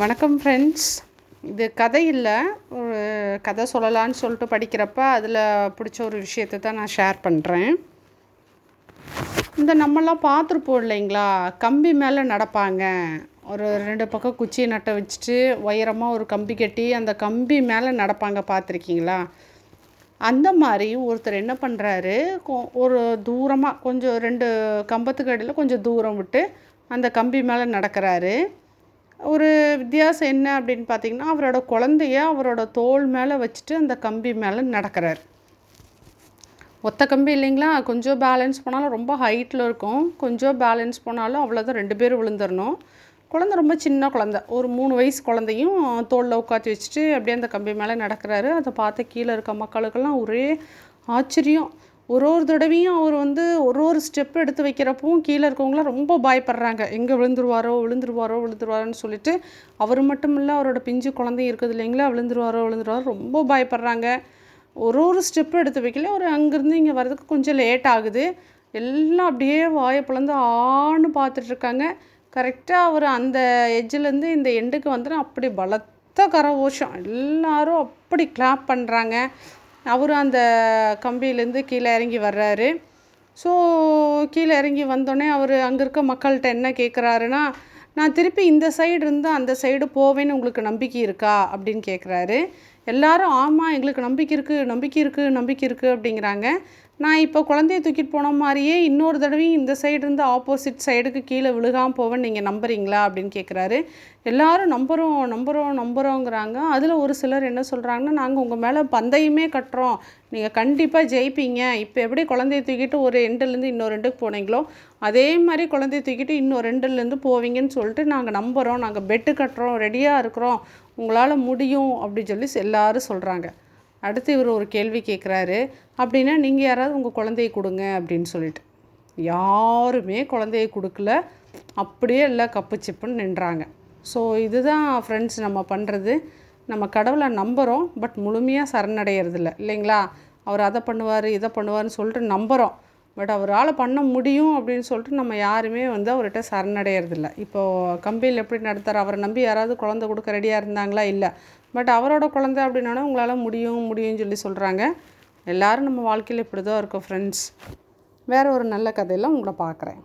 வணக்கம் ஃப்ரெண்ட்ஸ் இது கதை இல்லை. ஒரு கதை சொல்லலான்னு சொல்லிட்டு படிக்கிறப்ப அதில் பிடிச்ச ஒரு விஷயத்தை தான் நான் ஷேர் பண்ணுறேன் இந்த நம்மளாம் பார்த்துருப்போம் இல்லைங்களா? கம்பி மேலே நடப்பாங்க. ஒரு ரெண்டு பக்கம் குச்சியை நட்டை வச்சுட்டு உயரமாக ஒரு கம்பி கட்டி அந்த கம்பி மேலே நடப்பாங்க பார்த்துருக்கீங்களா? அந்த மாதிரி ஒருத்தர் என்ன பண்ணுறாரு ஒரு தூரமாக கொஞ்சம் ரெண்டு கம்பத்துக்கு அடியில் கொஞ்சம் தூரம் விட்டு அந்த கம்பி மேலே நடக்கிறாரு. ஒரு வித்தியாசம் என்ன அப்படின்னு பார்த்தீங்கன்னா அவரோட குழந்தைய அவரோட தோல் மேலே வச்சுட்டு அந்த கம்பி மேலே நடக்கிறார். ஒத்த கம்பி இல்லைங்களா? கொஞ்சம் பேலன்ஸ் போனாலும் ரொம்ப ஹைட்டில் இருக்கும். கொஞ்சம் பேலன்ஸ் போனாலும் அவ்வளோதான் ரெண்டு பேரும் விழுந்துடணும் குழந்த ரொம்ப சின்ன குழந்த. ஒரு மூணு வயசு குழந்தையும் தோளில் உட்காந்து வச்சுட்டு அப்படியே அந்த கம்பி மேலே நடக்கிறாரு. அதை பார்த்து கீழே இருக்க மக்களுக்கெல்லாம் ஒரே ஆச்சரியம். ஒரு ஒரு தடவையும் அவர் வந்து ஒரு ஒரு ஸ்டெப் எடுத்து வைக்கிறப்பவும் கீழே இருக்கவங்களாம் ரொம்ப பயப்படுறாங்க. எங்கே விழுந்துருவாரோ விழுந்துருவாரோ விழுந்துருவாரோன்னு சொல்லிட்டு அவர் மட்டும் இல்லை அவரோட பிஞ்சு குழந்தையும் இருக்குது இல்லைங்களா? விழுந்துருவாரோ விழுந்துருவாரோ ரொம்ப பயப்படுறாங்க. ஒரு ஒரு ஸ்டெப் எடுத்து வைக்கல ஒரு அங்கேருந்து இங்கே வர்றதுக்கு கொஞ்சம் லேட் ஆகுது. எல்லாம் அப்படியே வாயை பிளந்து ஆன்னு பார்த்துட்ருக்காங்க கரெக்டாக அவர் அந்த எஜ்ஜிலேருந்து இந்த எண்டுக்கு வந்துடும் அப்படி பலத்த கரகோஷம். எல்லோரும் அப்படி கிளாப் பண்ணுறாங்க அவரும் அந்த கம்பியிலேருந்து கீழே இறங்கி வர்றாரு. ஸோ கீழே இறங்கி வந்தோடனே அவர் அங்கே இருக்க மக்கள்கிட்ட என்ன கேட்குறாருன்னா நான் திருப்பி இந்த சைடு இருந்து அந்த சைடு போவேன்னு உங்களுக்கு நம்பிக்கை இருக்கா? அப்படின்னு கேட்குறாரு எல்லாரும் ஆமாம் எங்களுக்கு நம்பிக்கை இருக்குது நம்பிக்கை இருக்குது நம்பிக்கை இருக்குது அப்படிங்கிறாங்க. நான் இப்போ குழந்தைய தூக்கிட்டு போன மாதிரியே இன்னொரு தடவையும் இந்த சைடு இருந்து ஆப்போசிட் சைடுக்கு கீழே விழுகாமல் போவேன் நீங்கள் நம்புறீங்களா அப்படின்னு கேட்குறாரு எல்லாரும் நம்புகிறோம் நம்புகிறோம் நம்புகிறோங்கிறாங்க அதில் ஒரு சிலர் என்ன சொல்கிறாங்கன்னா நாங்கள் உங்கள் மேலே பந்தயமே கட்டுறோம். நீங்கள் கண்டிப்பாக ஜெயிப்பீங்க. இப்போ எப்படி குழந்தைய தூக்கிட்டு ஒரு எண்டுலேருந்து இன்னொரு ரெண்டுக்கு போனீங்களோ அதே மாதிரி குழந்தைய தூக்கிட்டு இன்னொரு ரெண்டுலேருந்து போவீங்கன்னு சொல்லிட்டு நாங்கள் நம்புகிறோம் நாங்கள் பெட்டு கட்டுறோம் ரெடியாக இருக்கிறோம். உங்களால் முடியும் அப்படின்னு சொல்லி எல்லோரும் சொல்கிறாங்க அடுத்து இவர் ஒரு கேள்வி கேட்குறாரு அப்படின்னா நீங்கள் யாராவது உங்கள் குழந்தைய கொடுங்க அப்படின்னு சொல்லிட்டு. யாருமே குழந்தைய கொடுக்கல. அப்படியே எல்லாம் கப்பு சிப்புன்னு நின்றாங்க. ஸோ இதுதான் ஃப்ரெண்ட்ஸ் நம்ம பண்ணுறது நம்ம கடவுளை நம்புகிறோம் பட் முழுமையாக சரணடைகிறதில்ல இல்லைங்களா? அவர் அதை பண்ணுவார் இதை பண்ணுவார்னு சொல்லிட்டு நம்புகிறோம் பட் அவரால் பண்ண முடியும் அப்படின்னு சொல்லிட்டு நம்ம யாருமே வந்து அவர்கிட்ட சரணடையிறதில்ல. இப்போது கம்பெனியில் எப்படி நடத்துகிறார் அவரை நம்பி யாராவது குழந்தை கொடுக்க ரெடியாக இருந்தாங்களா? இல்லை. பட் அவரோட குழந்த அப்படின்னா உங்களால் முடியும் முடியும்னு சொல்லி சொல்கிறாங்க எல்லோரும் நம்ம வாழ்க்கையில் இப்படி தான் இருக்கோம் ஃப்ரெண்ட்ஸ் வேறு ஒரு நல்ல கதையில் உங்களை பார்க்குறேன்